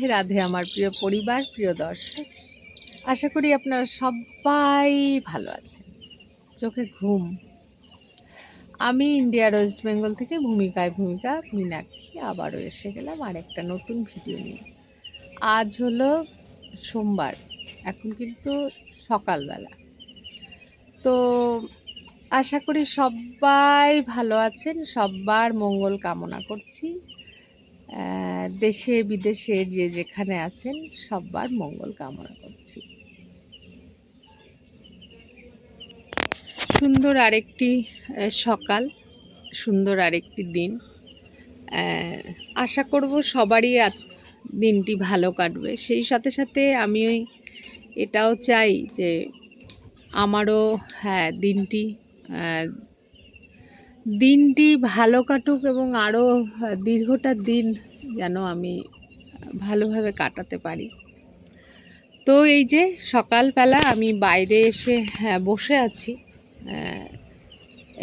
রাধে রাধে আমার প্রিয় পরিবার, প্রিয় দর্শক। আশা করি আপনারা সবাই ভালো আছেন। চোখে ঘুম। আমি ইন্ডিয়ার ওয়েস্ট বেঙ্গল থেকে ভূমিকায় ভূমিকা মীনাক্ষী, আবারও এসে গেলাম আর একটা নতুন ভিডিও নিয়ে। আজ হলো সোমবার, এখন কিন্তু সকালবেলা। তো আশা করি সবাই ভালো আছেন, সবার মঙ্গল কামনা করছি। দেশে, বিদেশে যে যেখানে আছেন সবার মঙ্গল কামনা করছি। সুন্দর আরেকটি সকাল, সুন্দর আরেকটি দিন। আশা করব সবারই আজ দিনটি ভালো কাটবে। সেই সাথে সাথে আমি এটাও চাই যে আমারও হ্যাঁ দিনটি দিনটি ভালো কাটুক এবং আরও দীর্ঘটা দিন যেন আমি ভালোভাবে কাটাতে পারি। তো এই যে সকালবেলা আমি বাইরে এসে হ্যাঁ বসে আছি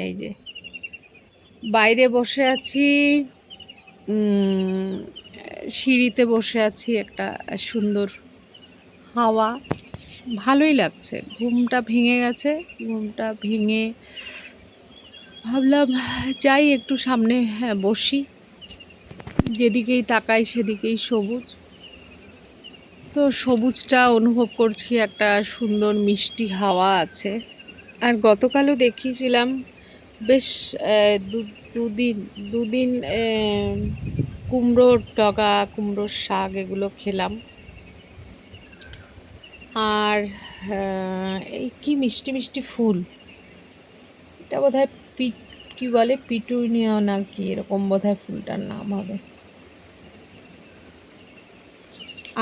এই যে বাইরে বসে আছি সিঁড়িতে বসে আছি একটা সুন্দর হাওয়া। ভালোই লাগছে। ঘুমটা ভেঙে গেছে। ঘুমটা ভেঙে ভাবলাম, যাই একটু সামনে হ্যাঁ বসি। যেদিকেই তাকাই সেদিকেই সবুজ। তো সবুজটা অনুভব করছি একটা সুন্দর মিষ্টি হাওয়া আছে। আর গতকালও দেখিয়েছিলাম, বেশ দুদিন দুদিন কুমড়োর ডগা কুমড়োর শাক এগুলো খেলাম। আর এই কি মিষ্টি মিষ্টি ফুল। এটা বোধহয় পিট, কি বলে, পিটুনিয়া না কি এরকম বোধহয় ফুলটার নাম হবে।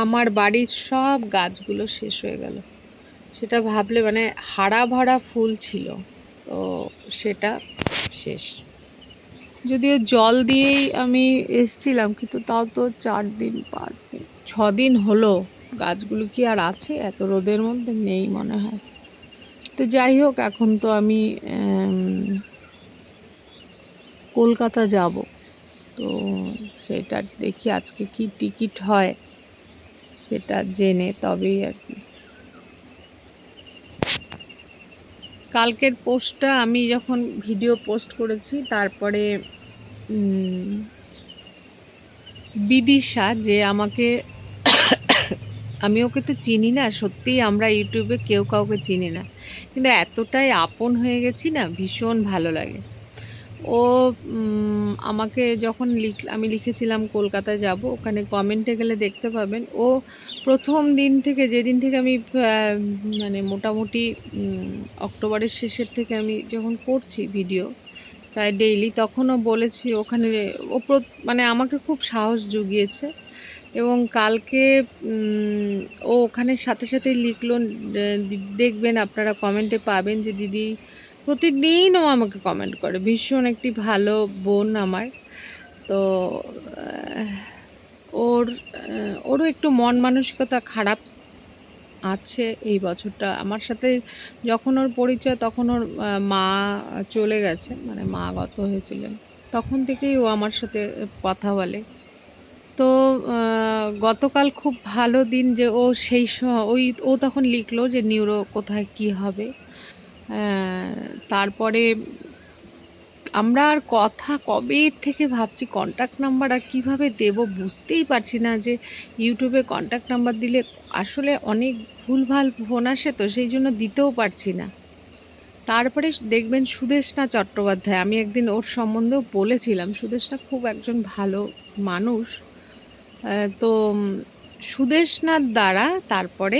আমার বাড়ির সব গাছগুলো শেষ হয়ে গেল। সেটা ভাবলে মানে হারা ভরা ফুল ছিল, তো সেটা শেষ। যদিও জল দিয়েই আমি এসছিলাম, কিন্তু তাও তো চার দিন, পাঁচ দিন, ছ দিন হলো। গাছগুলো কি আর আছে? এত রোদের মধ্যে নেই মনে হয়। তো যাই হোক, এখন তো আমি কলকাতা যাব। তো সেটা দেখি আজকে কি টিকিট হয়, সেটা জেনে তবেই আর কি। কালকের পোস্টটা আমি যখন ভিডিও পোস্ট করেছি, তারপরে বিদিশা যে আমাকে, আমি ওকে তো চিনি না, সত্যিই আমরা ইউটিউবে কেউ কাউকে চিনি না। কিন্তু এতটাই আপন হয়ে গেছি না, ভীষণ ভালো লাগে। ও আমাকে যখন লিখ, আমি লিখেছিলাম কলকাতা যাব, ওখানে কমেন্টে গেলে দেখতে পাবেন। ও প্রথম দিন থেকে, যেদিন থেকে আমি মানে মোটামুটি অক্টোবরের শেষের থেকে আমি যখন করছি ভিডিও প্রায় ডেইলি তখনও বলেছি ওখানে, ও মানে আমাকে খুব সাহস জুগিয়েছে। এবং কালকে ও ওখানে সাথে সাথে লিখলো দেখবেন আপনারা কমেন্টে পাবেন যে, দিদি প্রতিদিন ও আমাকে কমেন্ট করে। ভীষণ একটি ভালো বোন আমার। তো ওর ওরও একটু মন মানসিকতা খারাপ আছে এই বছরটা। আমার সাথে যখন ওর পরিচয়, তখন ওর মা চলে গেছে মানে মা গত হয়েছিলেন। তখন থেকেই ও আমার সাথে কথা বলে। তো গতকাল খুব ভালো দিন যে ও সেই ওই, ও তখন লিখলো যে, নিউরো কোথায় কি হবে? তারপরে আমরা আর কথা কবে থেকে ভাবছি? কন্ট্যাক্ট নাম্বার আর কীভাবে দেব বুঝতেই পারছি না যে ইউটিউবে কন্ট্যাক্ট নাম্বার দিলে আসলে অনেক ভুলভাল ফোন আসে তো সেই জন্য দিতেও পারছি না। তারপরে দেখবেন সুদেষ্ণা চট্টোপাধ্যায়, আমি একদিন ওর সম্বন্ধেও বলেছিলাম, সুদেষ্ণা খুব একজন ভালো মানুষ। তো সুদেষ্ণার দ্বারা তারপরে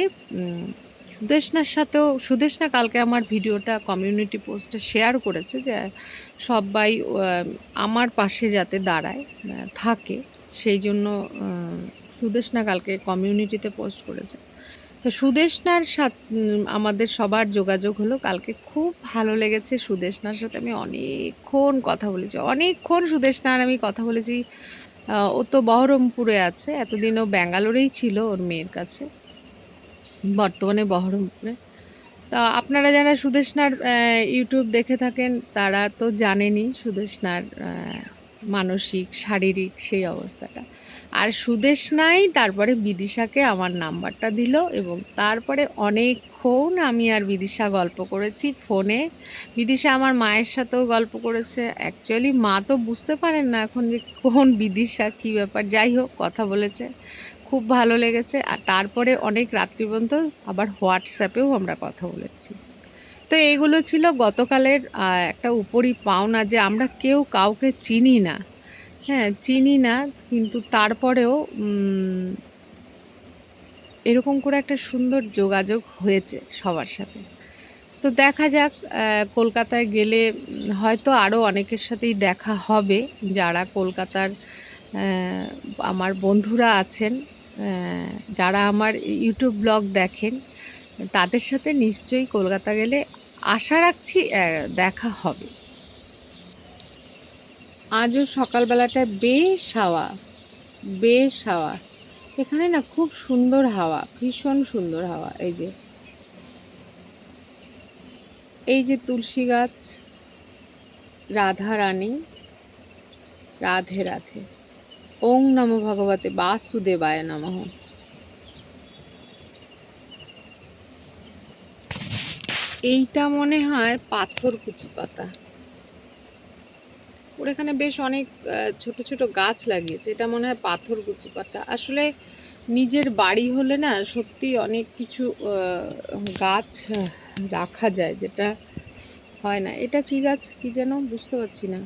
সুদেষ্ণার সাথেও সুদেষ্ণা কালকে আমার ভিডিওটা কমিউনিটি পোস্টে শেয়ার করেছে যে সবাই আমার পাশে যাতে দাঁড়ায় থাকে, সেই জন্য সুদেষ্ণা কালকে কমিউনিটিতে পোস্ট করেছে। তো সুদেষ্ণার সাথে আমাদের সবার যোগাযোগ হলো, কালকে খুব ভালো লেগেছে সুদেষ্ণার সাথে আমি অনেকক্ষণ কথা বলেছি, অনেকক্ষণ সুদেষ্ণার আমি কথা বলেছি। ও তো বহরমপুরে আছে এতদিন ও ব্যাঙ্গালোরেই ছিল ওর মেয়ের কাছে। বর্তমানে বহরমপুরে। তা আপনারা যারা সুদেষ্ণার ইউটিউব দেখে থাকেন, তারা তো জানেনই সুদেষ্ণার মানসিক, শারীরিক সেই অবস্থাটা। আর সুদেশ নাই, তারপরে বিদিশাকে আমার নাম্বারটা দিল এবং তারপরে অনেকক্ষণ আমি আর বিদিশা গল্প করেছি ফোনে। বিদিশা আমার মায়ের সাথেও গল্প করেছে। অ্যাকচুয়ালি মা তো বুঝতে পারেন না এখন যে কোন বিদিশা, কী ব্যাপার, যাই হোক, কথা বলেছে। খুব ভালো লেগেছে। আর তারপরে অনেক রাত্রি পর্যন্ত আবার হোয়াটসঅ্যাপেও আমরা কথা বলেছি। তো এইগুলো ছিল গতকালের একটা উপরি পাওনা যে আমরা কেউ কাউকে চিনি না। হ্যাঁ চিনি না, কিন্তু তারপরেও এরকম করে একটা সুন্দর যোগাযোগ হয়েছে সবার সাথে। তো দেখা যাক কলকাতায় গেলে, হয়তো আরও অনেকের সাথেই দেখা হবে যারা কলকাতার আমার বন্ধুরা আছেন যারা আমার ইউটিউব ব্লগ দেখেন, তাদের সাথে নিশ্চয়ই কলকাতা গেলে আশা রাখছি দেখা হবে। আজও সকালবেলাটায় বেশ হাওয়া বেশ হাওয়া। এখানে না খুব সুন্দর হাওয়া, ভীষণ সুন্দর হাওয়া, এই যে। এই যে তুলসী গাছ, রাধা রানী, রাধে রাধে। ওং নম ভগবতে বাসুদেবায় নমঃ। এইটা মনে হয় পাথর কুচি পাতা ওর এখানে বেশ অনেক ছোট ছোট গাছ লাগিয়েছে। এটা মনে হয় পাথর কুচি পাতা আসলে নিজের বাড়ি হলে না সত্যি অনেক কিছু গাছ রাখা যায় যেটা হয় না। এটা কি গাছ কি যেন? বুঝতে পারছি না।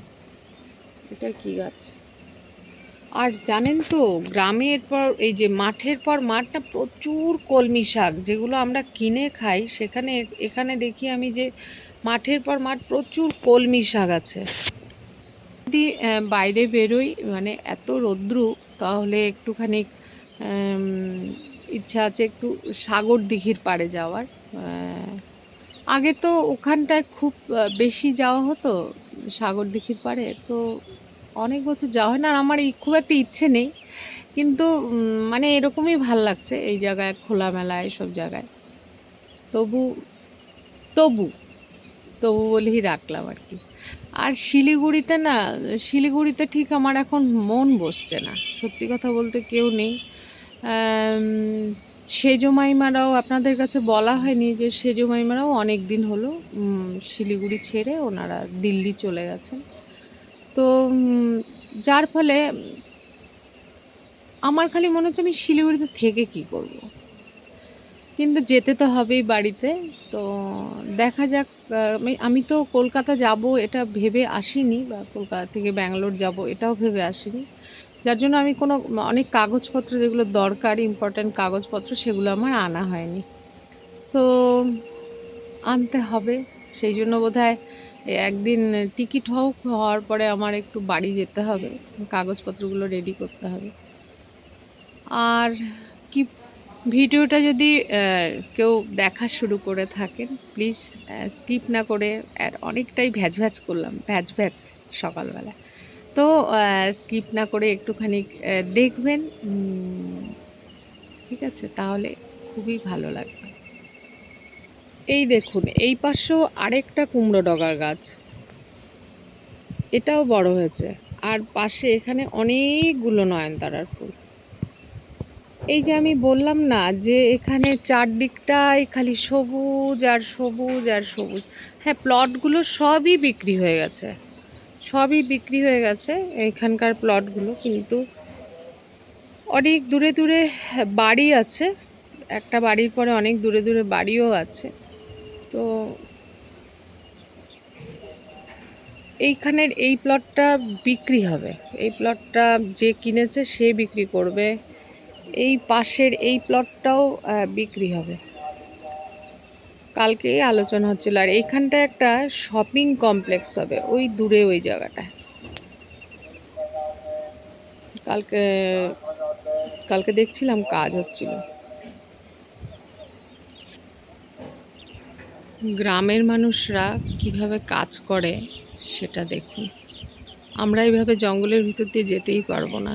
এটা কি গাছ? আর জানেন তো, গ্রামের পর, এই যে মাঠের পর মাঠটা প্রচুর কলমি শাক, যেগুলো আমরা কিনে খাই, সেখানে, এখানে দেখি আমি যে মাঠের পর মাঠ প্রচুর কলমি শাক আছে। যদি বাইরে বেরোই মানে এত রৌদ্রু, তাহলে একটুখানি ইচ্ছা আছে একটু সাগর দিঘির পাড়ে যাওয়ার। আগে তো ওখানটায় খুব বেশি যাওয়া হতো, সাগর দিঘির পাড়ে। তো অনেক বছর যাওয়া হয় না, আর আমার এই খুব একটা ইচ্ছে নেই। কিন্তু মানে এরকমই ভালো লাগছে এই জায়গায় খোলামেলা এসব জায়গায়। তবু তবু তবু বলেই রাখলাম আর কি। আর শিলিগুড়িতে না, শিলিগুড়িতে ঠিক আমার এখন মন বসছে না। সত্যি কথা বলতে কেউ নেই। সেজো মাইমারাও আপনাদের কাছে বলা হয়নি যে সেজো মাইমারাও অনেক দিন হলো শিলিগুড়ি ছেড়ে ওনারা দিল্লি চলে গেছেন। তো যার ফলে আমার খালি মনে হচ্ছে আমি শিলিগুড়িতে থেকে কি করব। কিন্তু যেতে তো হবেই বাড়িতে। তো দেখা যাক আমি- আমি তো কলকাতা যাব, এটা ভেবে আসিনি, বা কলকাতা থেকে ব্যাঙ্গালোর যাব, এটাও ভেবে আসিনি। যার জন্য আমি কোনো, অনেক কাগজপত্র যেগুলো দরকার ইম্পর্ট্যান্ট কাগজপত্র, সেগুলো আমার আনা হয়নি। তো আনতে হবে, সেই জন্য বোধহয় একদিন টিকিট হোক, হওয়ার পরে আমার একটু বাড়ি যেতে হবে, কাগজপত্রগুলো রেডি করতে হবে। আর ভিডিওটা যদি কেউ দেখা শুরু করে থাকেন প্লিজ স্কিপ না করে অনেকটাই ভ্যাজ ভ্যাজ করলাম ভ্যাজ ভ্যাজ সকালবেলা। তো স্কিপ না করে একটুখানি দেখবেন ঠিক আছে, তাহলে খুবই ভালো লাগবে। এই দেখুন, এই পাশেও আরেকটা কুমড়ো ডগার গাছ। এটাও বড় হয়েছে। আর পাশে এখানে অনেকগুলো নয়নতারার ফুল। এই যে আমি বললাম না যে এখানে চারদিকটাই খালি সবুজ আর সবুজ আর সবুজ। হ্যাঁ প্লটগুলো সবই বিক্রি হয়ে গেছে। সবই বিক্রি হয়ে গেছে এখানকার প্লটগুলো কিন্তু অনেক দূরে দূরে বাড়ি আছে। একটা বাড়ির পরে অনেক দূরে দূরে বাড়িও আছে। তো এইখানের এই প্লটটা বিক্রি হবে। এই প্লটটা যে কিনেছে সে বিক্রি করবে। এই পাশের এই প্লটটাও বিক্রি হবে। কালকেই আলোচনা হচ্ছিল। আর এইখানটা একটা শপিং কমপ্লেক্স হবে, ওই দূরে ওই জায়গাটায়। কালকে কালকে দেখছিলাম, কাজ হচ্ছিল। গ্রামের মানুষরা কীভাবে কাজ করে, সেটা দেখুন। আমরা এইভাবে জঙ্গলের ভিতর দিয়ে যেতেই পারব না।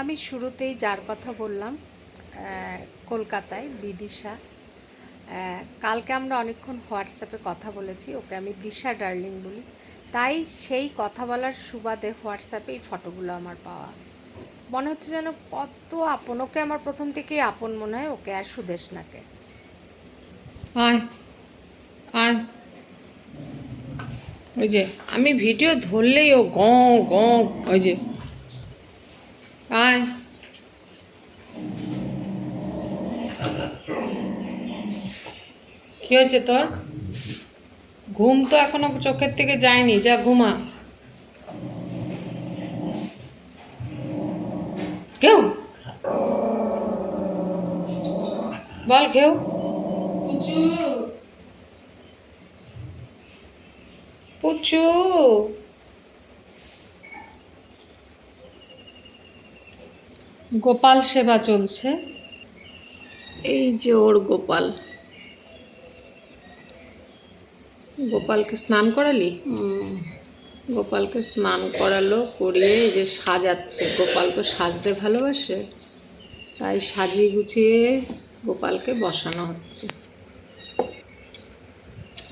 আমি শুরুতেই যার কথা বললাম কলকাতায় বিদিশা। কালকে আমরা অনেকক্ষণ হোয়াটসঅ্যাপে কথা বলেছি, ওকে আমি দিশা ডার্লিং বলি। তাই সেই কথা বলার সুবাদে হোয়াটসঅ্যাপে এই ফটোগুলো আমার পাওয়া। মনে হচ্ছে যেন কত আপন, ওকে আমার প্রথম থেকেই আপন মনে হয়, ওকে আর সুদেশনাকে। ওই যে, আমি ভিডিও ধরলেই ও গ গ, ওই যে। আয় কি হয়েছে তোর? ঘুম তো এখনও চোখের থেকে যায়নি যা ঘুমা। কেউ বল কেউ পুচু। গোপাল সেবা চলছে? এই যে ওর গোপাল। গোপালকে স্নান করালি? গোপালকে স্নান করালো করিয়ে এই যে সাজাচ্ছে। গোপাল তো সাজতে ভালোবাসে তাই সাজিয়ে গুছিয়ে গোপালকে বসানো হচ্ছে।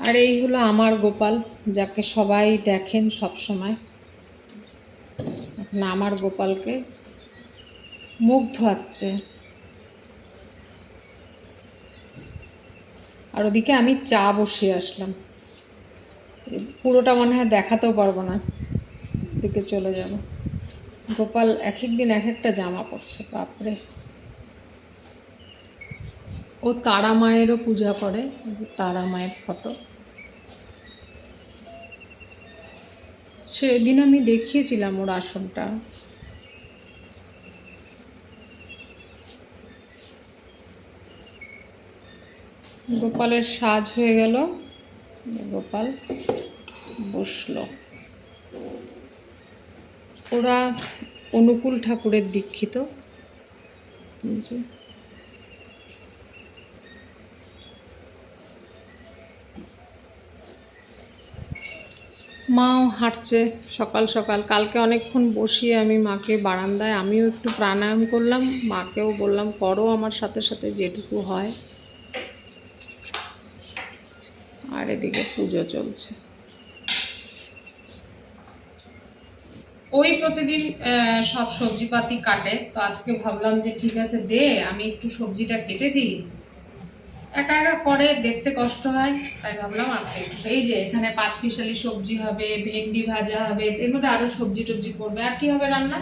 আর এই হলো আমার গোপাল যাকে সবাই দেখেন সব সময় আমার গোপালকে মুখ ধোয়াচ্ছে আর ওদিকে আমি চা বসিয়ে আসলাম। পুরোটা মনে হয় দেখাতেও পারব না। দিকে চলে যাব। গোপাল এক এক দিন এক একটা জামা পরছে, বাপরে। ও তারা মায়েরও পূজা করে তারা মায়ের ফটো। সেদিন আমি দেখিয়েছিলাম ওর আসনটা। গোপালের সাজ হয়ে গেল। গোপাল বসল। ওরা অনুকূল ঠাকুরের দীক্ষিত। মাও হাঁটছে সকাল সকাল। কালকে অনেকক্ষণ বসিয়ে আমি মাকে বারান্দায়, আমিও একটু প্রাণায়াম করলাম। মাকেও বললাম, করো আমার সাথে সাথে যেটুকু হয় আর এদিকে পুজো চলছে। ওই প্রতিদিন আহ, সব সবজিপাতি কাটে। তো আজকে ভাবলাম যে ঠিক আছে দে আমি একটু সবজিটা কেটে দিই। একা একা করে দেখতে কষ্ট হয়। তাই ভাবলাম আজকে একটু এই যে এখানে পাঁচ পিশালি সবজি হবে ভেন্ডি ভাজা হবে এর মধ্যে আরও সবজি টবজি করবে। আর কি হবে রান্না?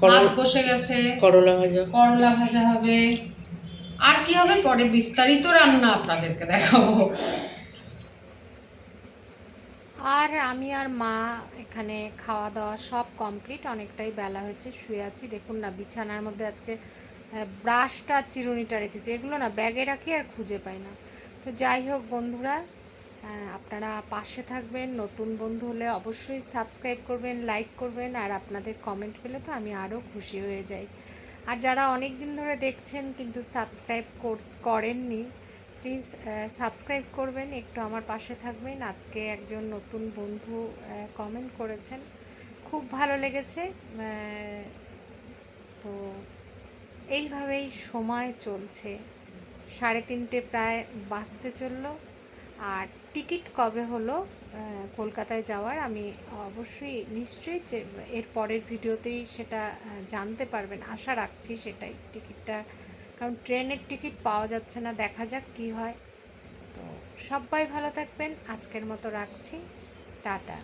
ভাত বসে গেছে। করলা ভাজা। করলা ভাজা হবে। আর কি হবে? পরে বিস্তারিত রান্না আপনাদেরকে দেখাবো। আর আমি আর মা এখানে খাওয়া দাওয়া সব কমপ্লিট অনেকটাই বেলা হয়েছে, শুয়ে আছি। দেখুন না, বিছানার মধ্যে আজকে ব্রাশটা, চিরুনিটা রেখেছি। এগুলো না, ব্যাগে রাখি আর খুঁজে পাই না। তো যাই হোক বন্ধুরা আপনারা পাশে থাকবেন, নতুন বন্ধু হলে অবশ্যই সাবস্ক্রাইব করবেন লাইক করবেন, আর আপনাদের কমেন্ট পেলে তো আমি আরও খুশি হয়ে যাই। আর যারা অনেক দিন ধরে দেখছেন কিন্তু সাবস্ক্রাইব করেননি প্লিজ সাবস্ক্রাইব করবেন, একটু আমার পাশে থাকবেন। আজকে একজন নতুন বন্ধু কমেন্ট করেছেন। খুব ভালো লেগেছে তো এইভাবেই সময় চলছে। সাড়ে তিনটে প্রায় বাজতে চলল। আর টিকিট কবে হলো কলকাতায় যাওয়ার আমি অবশ্যই নিশ্চয়ই এর পরের ভিডিওতেই সেটা জানতে পারবেন। আশা রাখছি সেটাই, টিকিটটা কারণ ট্রেনের টিকিট পাওয়া যাচ্ছে না, দেখা যাক কি হয়। তো সবাই ভালো থাকবেন, আজকের মতো রাখছি। টাটা।